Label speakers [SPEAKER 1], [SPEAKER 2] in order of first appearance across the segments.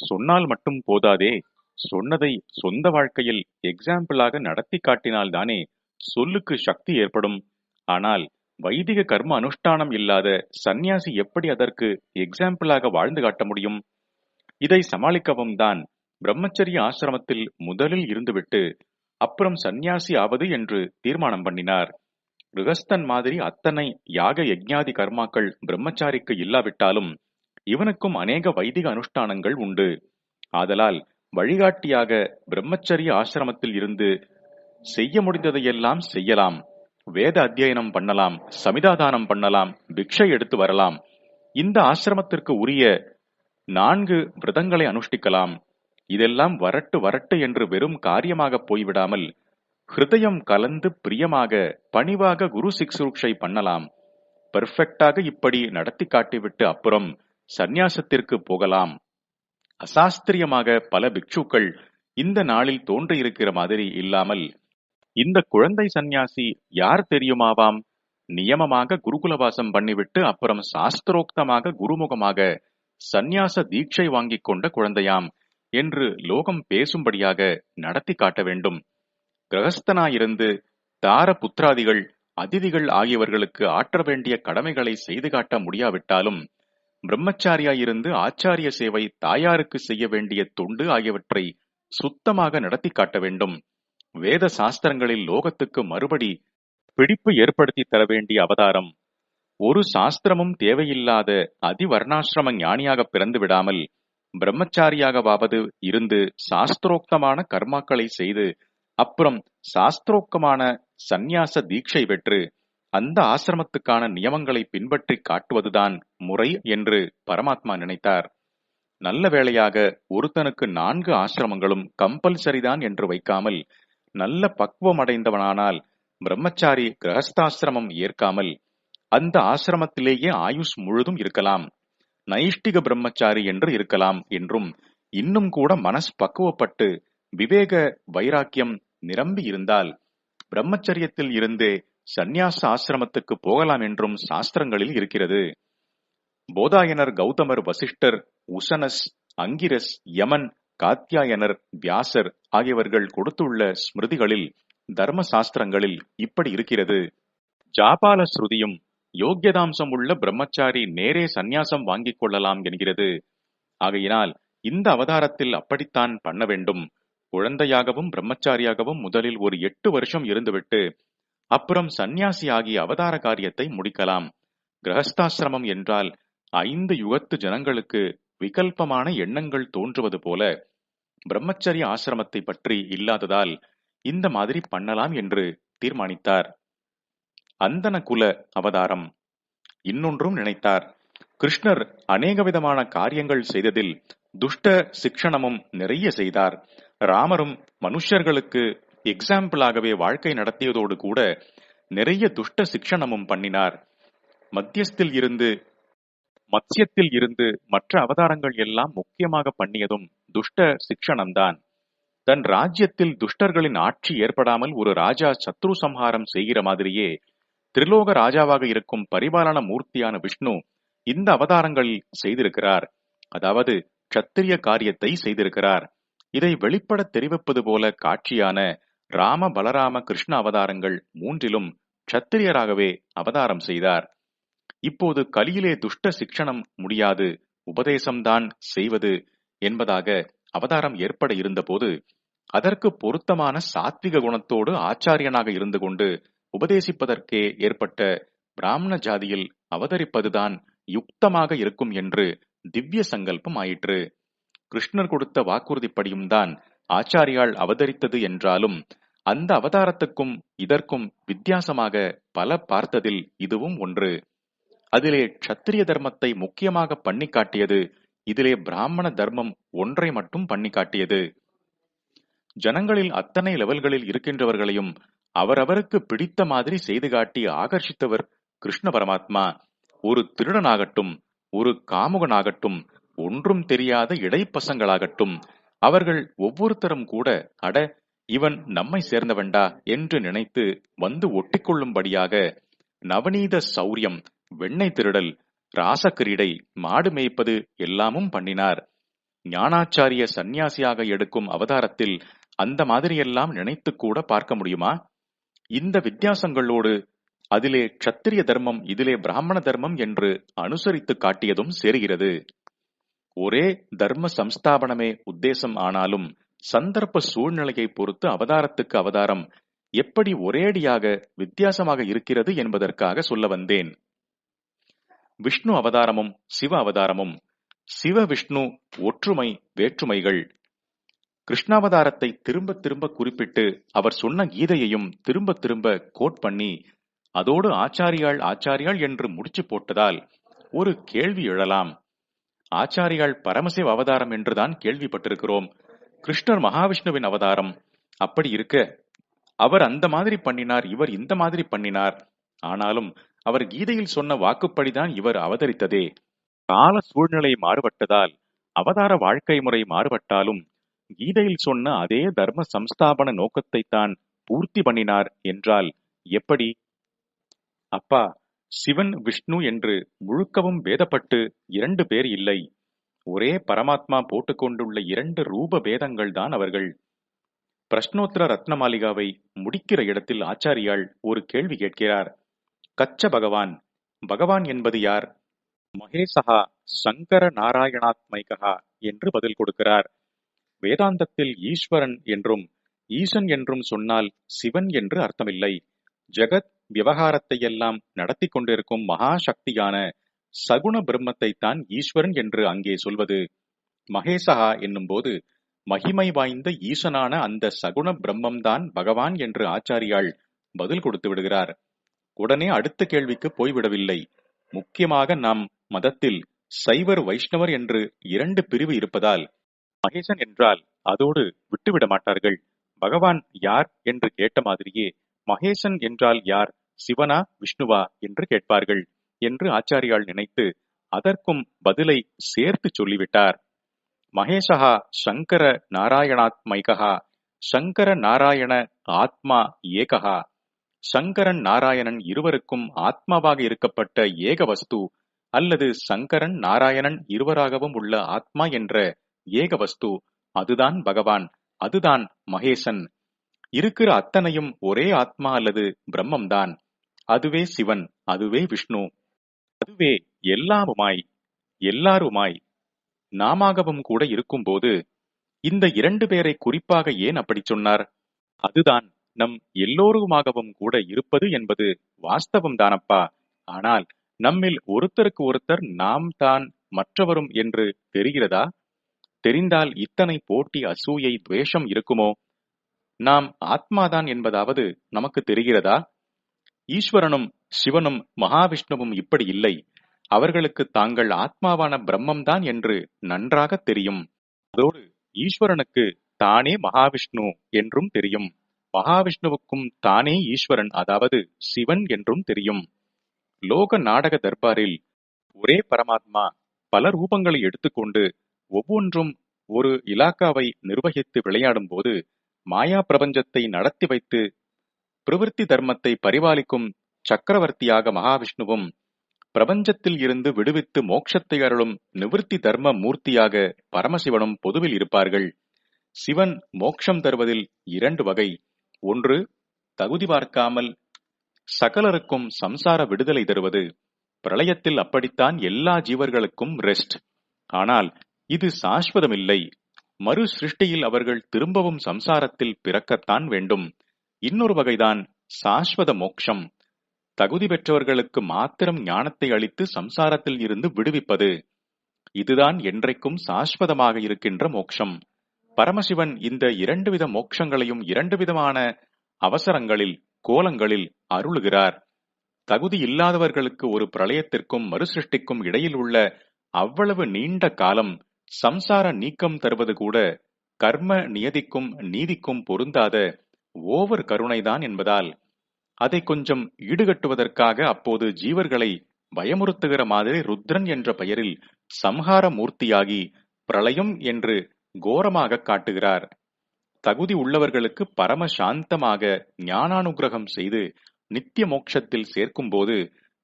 [SPEAKER 1] சொன்னால் மட்டும் போதாதே. சொன்னதை சொந்த வாழ்க்கையில் எக்ஸாம்பிளாக நடத்தி காட்டினால்தானே சொல்லுக்கு சக்தி ஏற்படும். ஆனால் வைதிக கர்ம அனுஷ்டானம் இல்லாத சந்நியாசி எப்படி அதற்கு எக்ஸாம்பிளாக வாழ்ந்து காட்ட முடியும்? இதை சமாளிக்கவும் தான் பிரம்மச்சரிய ஆசிரமத்தில் முதலில் இருந்துவிட்டு அப்புறம் சந்நியாசி ஆவது என்று தீர்மானம் பண்ணினார். கிரகஸ்தன் மாதிரி அத்தனை யாக யஜ்ஞாதி கர்மாக்கள் பிரம்மச்சாரிக்கு இல்லாவிட்டாலும் இவனுக்கும் அநேக வைதிக அனுஷ்டானங்கள் உண்டு. ஆதலால் வழிகாட்டியாக பிரம்மச்சரிய ஆசிரமத்தில் இருந்து செய்ய முடிந்ததையெல்லாம் செய்யலாம். வேத அத்தியனம் பண்ணலாம் சமிதாதானம் பண்ணலாம் பிக்ஷை எடுத்து வரலாம். இந்த ஆசிரமத்திற்கு உரிய நான்கு விரதங்களை அனுஷ்டிக்கலாம். இதெல்லாம் வரட்டு வரட்டு என்று வெறும் காரியமாக போய்விடாமல் ஹிருதயம் கலந்து பிரியமாக பணிவாக குரு சிக்ஷுருக்ஷை பண்ணலாம். பெர்ஃபெக்டாக இப்படி நடத்தி காட்டிவிட்டு அப்புறம் சந்நியாசத்திற்கு போகலாம். அசாஸ்திரியமாக பல பிக்ஷுக்கள் இந்த நாளில் தோன்றியிருக்கிற மாதிரி இல்லாமல் இந்த குழந்தை சந்நியாசி யார் தெரியுமாவாம்? நியமமாக குருகுலவாசம் பண்ணிவிட்டு அப்புறம் சாஸ்திரோக்தமாக குருமுகமாக சந்நியாச தீட்சை வாங்கிக் கொண்ட குழந்தையாம் என்று லோகம் பேசும்படியாக நடத்தி காட்ட வேண்டும். கிரகஸ்தனாயிருந்து தார புத்திராதிகள் அதிதிகள் ஆகியவர்களுக்கு ஆற்ற வேண்டிய கடமைகளை செய்து காட்ட முடியாவிட்டாலும் பிரம்மச்சாரியாயிருந்து ஆச்சாரிய சேவை தாயாருக்கு செய்ய வேண்டிய தொண்டு ஆகியவற்றை சுத்தமாக நடத்தி காட்ட வேண்டும். வேத சாஸ்திரங்களில் லோகத்துக்கு மறுபடி பிடிப்பு ஏற்படுத்தி தர வேண்டிய அவதாரம். ஒரு சாஸ்திரமும் தேவையில்லாத அதிவர்ணாசிரம ஞானியாக பிறந்து விடாமல் பிரம்மச்சாரியாகவாவது இருந்து சாஸ்திரோக்தமான கர்மாக்களை செய்து அப்புறம் சாஸ்திரோக்தமான சந்நியாச தீட்சை பெற்று அந்த ஆசிரமத்துக்கான நியமங்களை பின்பற்றி காட்டுவதுதான் முறை என்று பரமாத்மா நினைத்தார். நல்ல வேளையாக ஒருத்தனுக்கு நான்கு ஆசிரமங்களும் கம்பல்சரிதான் என்று வைக்காமல் நல்ல பக்குவம் அடைந்தவனானால் பிரம்மச்சாரி கிரகஸ்தாசிரமம் ஏற்காமல் அந்த ஆசிரமத்திலேயே ஆயுஷ் முழுதும் இருக்கலாம். நைஷ்டிக பிரம்மச்சாரி என்று இருக்கலாம் என்றும் இன்னும் கூட மனஸ் பக்குவப்பட்டு விவேக வைராக்கியம் நிரம்பி இருந்தால் பிரம்மச்சரியத்தில் இருந்தே சந்நியாச ஆசிரமத்துக்கு போகலாம் என்றும் சாஸ்திரங்களில் இருக்கிறது. போதாயனர் கௌதமர் வசிஷ்டர் உசனஸ் அங்கிரஸ் யமன் காத்தியாயனர் வியாசர் ஆகியவர்கள் கொடுத்துள்ள ஸ்மிருதிகளில் தர்ம சாஸ்திரங்களில் இப்படி இருக்கிறது. ஜாபால ஸ்ருதியும் யோக்கியதாம்சம் உள்ள பிரம்மச்சாரி நேரே சந்நியாசம் வாங்கிக் கொள்ளலாம் என்கிறது. ஆகையினால் இந்த அவதாரத்தில் அப்படித்தான் பண்ண வேண்டும். குழந்தையாகவும் பிரம்மச்சாரியாகவும் முதலில் ஒரு எட்டு வருஷம் இருந்துவிட்டு அப்புறம் சந்நியாசி ஆகிய அவதார காரியத்தை முடிக்கலாம். கிரகஸ்தாசிரமம் என்றால் ஐந்து யுகத்து ஜனங்களுக்கு விகல்பமான எண்ணங்கள் தோன்றுவது போல பிரம்மச்சரிய ஆசிரமத்தை பற்றி இல்லாததால் இந்த மாதிரி பண்ணலாம் என்று தீர்மானித்தார். அந்தன குல அவதாரம். இன்னொன்றும் நினைத்தார். கிருஷ்ணர் அநேக விதமான காரியங்கள் செய்ததில் துஷ்ட சிக்ஷணமும் நிறைய செய்தார். ராமரும் மனுஷர்களுக்கு எக்ஸாம்பிளாகவே வாழ்க்கை நடத்தியதோடு கூட நிறைய துஷ்ட சிக்ஷணமும் பண்ணினார். மத்தியஸ்தில் இருந்து மத்தியத்தில் இருந்து மற்ற அவதாரங்கள் எல்லாம் முக்கியமாக பண்ணியதும் துஷ்ட சிக்ஷணம்தான். தன் ராஜ்யத்தில் துஷ்டர்களின் ஆட்சி ஏற்படாமல் ஒரு ராஜா சத்ரு சம்ஹாரம் செய்கிற மாதிரியே திரிலோக ராஜாவாக இருக்கும் பரிபாலன மூர்த்தியான விஷ்ணு இந்த அவதாரங்களில் செய்திருக்கிறார். அதாவது சத்திரிய காரியத்தை செய்திருக்கிறார். இதை வெளிப்பட தெரிவிப்பது போல காட்சியான ராம பலராம கிருஷ்ண அவதாரங்கள் மூன்றிலும் க்ஷத்திரியராகவே அவதாரம் செய்தார். இப்போது கலியிலே துஷ்ட சிக்ஷணம் முடியாது உபதேசம்தான் செய்வது என்பதாக அவதாரம் ஏற்பட இருந்தபோது அதற்கு பொருத்தமான சாத்விக குணத்தோடு ஆச்சாரியனாக இருந்து கொண்டு உபதேசிப்பதற்கே ஏற்பட்ட பிராமண ஜாதியில் அவதரிப்பதுதான் யுக்தமாக இருக்கும் என்று திவ்ய சங்கல்பம் ஆயிற்று. கிருஷ்ணர் கொடுத்த வாக்குறுதிப்படியும் தான் ஆச்சாரியால் அவதரித்தது என்றாலும் அந்த அவதாரத்துக்கும் இதற்கும் வித்தியாசமாக பல பார்த்ததில் இதுவும் ஒன்று. அதிலே க்ஷத்திரிய தர்மத்தை முக்கியமாக பண்ணி காட்டியது இதிலே பிராமண தர்மம் ஒன்றை மட்டும் பண்ணி காட்டியது. ஜனங்களில் அத்தனை லெவல்களில் இருக்கின்றவர்களையும் அவரவருக்கு பிடித்த மாதிரி செய்து காட்டி ஆகர்ஷித்தவர் கிருஷ்ண பரமாத்மா. ஒரு திருடனாகட்டும் ஒரு காமுகனாகட்டும் ஒன்றும் தெரியாத இடைப்பசங்களாகட்டும் அவர்கள் ஒவ்வொருத்தரும் கூட அட இவன் நம்மை சேர்ந்தவன்டா என்று நினைத்து வந்து ஒட்டிக்கொள்ளும்படியாக நவநீத சௌரியம் வெண்ணெய் திருடல் ராசக்கிரீடை மாடு மேய்ப்பது எல்லாமும் பண்ணினார். ஞானாச்சாரிய சந்நியாசியாக எடுக்கும் அவதாரத்தில் அந்த மாதிரியெல்லாம் நினைத்து கூட பார்க்க முடியுமா? இந்த வித்தியாசங்களோடு அதிலே க்ஷத்திரிய தர்மம் இதிலே பிராமண தர்மம் என்று அனுசரித்து காட்டியதும் சேருகிறது. ஒரே தர்ம சம்ஸ்தாபனமே உத்தேசம் ஆனாலும் சந்தர்ப்ப சூழ்நிலையை பொறுத்து அவதாரத்துக்கு அவதாரம் எப்படி ஒரேடியாக வித்தியாசமாக இருக்கிறது என்பதற்காக சொல்ல வந்தேன். விஷ்ணு அவதாரமும் சிவ அவதாரமும் சிவ விஷ்ணு ஒற்றுமை வேற்றுமைகள். கிருஷ்ணாவதாரத்தை திரும்ப திரும்ப குறிப்பிட்டு அவர் சொன்ன கீதையையும் திரும்ப திரும்ப கோட் பண்ணி அதோடு ஆச்சாரியாள் ஆச்சாரியாள் என்று முடிச்சு போட்டதால் ஒரு கேள்வி எழலாம். ஆச்சாரியால் பரமசிவ அவதாரம் என்றுதான் கேள்விப்பட்டிருக்கிறோம். கிருஷ்ணர் மகாவிஷ்ணுவின் அவதாரம். அப்படி இருக்க அவர் அந்த மாதிரி பண்ணினார் இவர் இந்த மாதிரி பண்ணினார். ஆனாலும் அவர் கீதையில் சொன்ன வாக்குப்படிதான் இவர் அவதரித்ததே. கால சூழ்நிலை மாறுபட்டதால் அவதார வாழ்க்கை முறை மாறுபட்டாலும் கீதையில் சொன்ன அதே தர்ம சம்ஸ்தாபன நோக்கத்தை தான் பூர்த்தி பண்ணினார் என்றால் எப்படி? அப்பா சிவன் விஷ்ணு என்று முழுக்கவும் வேதப்பட்டு இரண்டு பேர் இல்லை. ஒரே பரமாத்மா போட்டுக்கொண்டுள்ள இரண்டு ரூப பேதங்கள் தான் அவர்கள். பிரஷ்னோத்தர ரத்னமாலிகாவை முடிக்கிற இடத்தில் ஆச்சாரியால் ஒரு கேள்வி கேட்கிறார். கச்ச பகவான் பகவான் என்பது யார்? மகேசகா சங்கர நாராயணாத்மைகா என்று பதில் கொடுக்கிறார். வேதாந்தத்தில் ஈஸ்வரன் என்றும் ஈசன் என்றும் சொன்னால் சிவன் என்று அர்த்தமில்லை. ஜெகத் விவகாரத்தை எல்லாம் நடத்தி கொண்டிருக்கும் மகா சக்தியான சகுண பிரம்மத்தை தான் ஈஸ்வரன் என்று அங்கே சொல்வது. மகேசகா என்னும் போது மகிமை வாய்ந்த ஈசனான அந்த சகுண பிரம்மம்தான் பகவான் என்று ஆச்சாரியால் பதில் கொடுத்து விடுகிறார். உடனே அடுத்த கேள்விக்கு போய்விடவில்லை. முக்கியமாக நம் மதத்தில் சைவர் வைஷ்ணவர் என்று இரண்டு பிரிவு இருப்பதால் மகேசன் என்றால் அதோடு விட்டுவிட மாட்டார்கள். பகவான் யார் என்று கேட்ட மாதிரியே மகேசன் என்றால் யார்? சிவனா விஷ்ணுவா என்று கேட்பார்கள் என்று ஆச்சாரியால் நினைத்து அதற்கும் பதிலை சேர்த்து சொல்லிவிட்டார். மகேசகா சங்கர நாராயணாத்மைகா சங்கர நாராயண ஆத்மா ஏககா சங்கரன் நாராயணன் இருவருக்கும் ஆத்மாவாக இருக்கப்பட்ட ஏக வஸ்து அல்லது சங்கரன் நாராயணன் இருவராகவும் உள்ள ஆத்மா என்ற ஏக வஸ்து. அதுதான் பகவான் அதுதான் மகேசன். இருக்கிற அத்தனையும் ஒரே ஆத்மா அல்லது பிரம்மம்தான். அதுவே சிவன் அதுவே விஷ்ணு அதுவே எல்லாமுமாய் எல்லாருமாய். நாமாகவும் கூட இருக்கும்போது இந்த இரண்டு பேரை குறிப்பாக ஏன் அப்படி சொன்னார்? அதுதான் நம் எல்லோருமாகவும் கூட இருப்பது என்பது வாஸ்தவம் தானப்பா. ஆனால் நம்மில் ஒருத்தருக்கு ஒருத்தர் நாம் தான் மற்றவரும் என்று தெரிகிறதா? தெரிந்தால் இத்தனை போட்டி அசூயை துவேஷம் இருக்குமோ? நாம் ஆத்மாதான் என்பதாவது நமக்கு தெரிகிறதா? ஈஸ்வரனும் சிவனும் மகாவிஷ்ணுவும் இப்படி இல்லை. அவர்களுக்கு தாங்கள் ஆத்மாவான பிரம்மம்தான் என்று நன்றாக தெரியும். அதோடு ஈஸ்வரனுக்கு தானே மகாவிஷ்ணு என்றும் தெரியும். மகாவிஷ்ணுவுக்கும் தானே ஈஸ்வரன் அதாவது சிவன் என்றும் தெரியும். லோக நாடக தர்பாரில் ஒரே பரமாத்மா பல ரூபங்களை எடுத்துக்கொண்டு ஒவ்வொன்றும் ஒரு இலாக்காவை நிர்வகித்து விளையாடும் போது மாயா பிரபஞ்சத்தை நடத்தி வைத்து பிரவிற்த்தி தர்மத்தை பரிபாலிக்கும் சக்கரவர்த்தியாக மகாவிஷ்ணுவும் பிரபஞ்சத்தில் இருந்து விடுவித்து மோட்சத்தை அருளும் நிவிற்த்தி தர்ம மூர்த்தியாக பரமசிவனும் பொதுவில் இருப்பார்கள். சிவன் மோட்சம் தருவதில் இரண்டு வகை. ஒன்று தகுதி பார்க்காமல் சகலருக்கும் சம்சார விடுதலை தருவது. பிரளயத்தில் அப்படித்தான் எல்லா ஜீவர்களுக்கும் ரெஸ்ட் ஆனால் இது சாஸ்வதமில்லை. மறு சிருஷ்டியில் அவர்கள் திரும்பவும் சம்சாரத்தில் பிறக்கத்தான் வேண்டும். இன்னொரு வகைதான் சாஸ்வத மோக்ஷம். தகுதி பெற்றவர்களுக்கு மாத்திரம் ஞானத்தை அளித்து சம்சாரத்தில் இருந்து விடுவிப்பது. இதுதான் என்றைக்கும் சாஸ்வதமாக இருக்கின்ற மோக்ஷம். பரமசிவன் இந்த இரண்டு வித மோட்சங்களையும் இரண்டு விதமான அவசரங்களில் கோலங்களில் அருளுகிறார். தகுதி இல்லாதவர்களுக்கு ஒரு பிரளயத்திற்கும் மறுசிருஷ்டிக்கும் இடையில் உள்ள அவ்வளவு நீண்ட காலம் சம்சார நீக்கம் தருவது கூட கர்ம நியதிக்கும் நீதிக்கும் பொருந்தாத ஓவர் கருணைதான் என்பதால் அதை கொஞ்சம் ஈடுகட்டுவதற்காக அப்போது ஜீவர்களை பயமுறுத்துகிற மாதிரி ருத்ரன் என்ற பெயரில் சம்ஹார மூர்த்தியாகி பிரளயம் என்று கோரமாக காட்டுகிறார். தகுதி உள்ளவர்களுக்கு பரம சாந்தமாக ஞானானுகிரகம் செய்து நித்திய மோட்சத்தில் சேர்க்கும்போது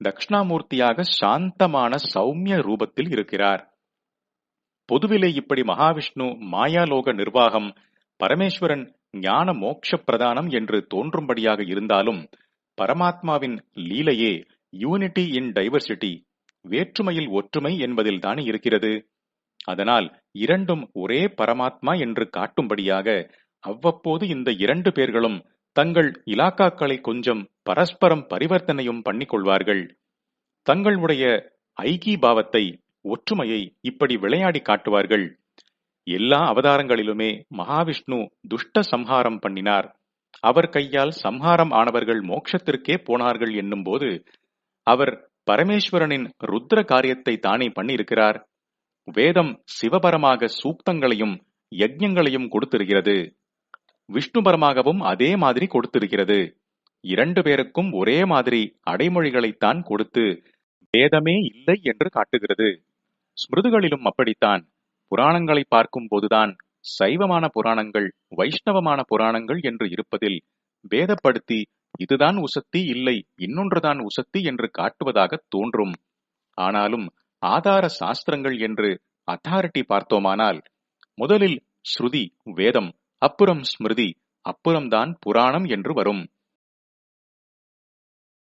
[SPEAKER 1] தக்ஷணாமூர்த்தியாக சாந்தமான சௌமிய ரூபத்தில் இருக்கிறார். பொதுவிலே இப்படி மகாவிஷ்ணு மாயாலோக நிர்வாகம் பரமேஸ்வரன் ஞான மோட்ச பிரதானம் என்று தோன்றும்படியாக இருந்தாலும் பரமாத்மாவின் லீலையே யூனிட்டி இன் டைவர்சிட்டி வேற்றுமையில் ஒற்றுமை என்பதில் தானே இருக்கிறது. அதனால் இரண்டும் ஒரே பரமாத்மா என்று காட்டும்படியாக அவ்வப்போது இந்த இரண்டு பேர்களும் தங்கள் இலாக்காக்களை கொஞ்சம் பரஸ்பரம் பரிவர்த்தனையும் பண்ணிக்கொள்வார்கள். தங்களுடைய ஐக்கி பாவத்தை ஒற்றுமையை இப்படி விளையாடி காட்டுவார்கள். எல்லா அவதாரங்களிலுமே மகாவிஷ்ணு துஷ்ட சம்ஹாரம் பண்ணினார். அவர் கையால் சம்ஹாரம் ஆனவர்கள் மோட்சத்திற்கே போனார்கள் என்னும்போது அவர் பரமேஸ்வரனின் ருத்ர காரியத்தை தானே பண்ணியிருக்கிறார். வேதம் சிவபரமாக சூக்தங்களையும் யஜ்ஞங்களையும் கொடுத்திருக்கிறது. விஷ்ணுபரமாகவும் அதே மாதிரி கொடுத்திருக்கிறது. இரண்டு பேருக்கும் ஒரே மாதிரி அடைமொழிகளைத்தான் கொடுத்து வேதமே இல்லை என்று காட்டுகிறது. ஸ்மிருதுகளிலும் அப்படித்தான். புராணங்களை பார்க்கும் போதுதான் சைவமான புராணங்கள் வைஷ்ணவமான புராணங்கள் என்று இருப்பதில் பேதப்படுத்தி இதுதான் உசத்தி இல்லை இன்னொன்றுதான் உசத்தி என்று காட்டுவதாக தோன்றும். ஆனாலும் ஆதார சாஸ்திரங்கள் என்று அத்தாரிட்டி பார்த்தோமானால் முதலில் ஸ்ருதி வேதம் அப்புறம் ஸ்மிருதி அப்புறம்தான் புராணம் என்று வரும்.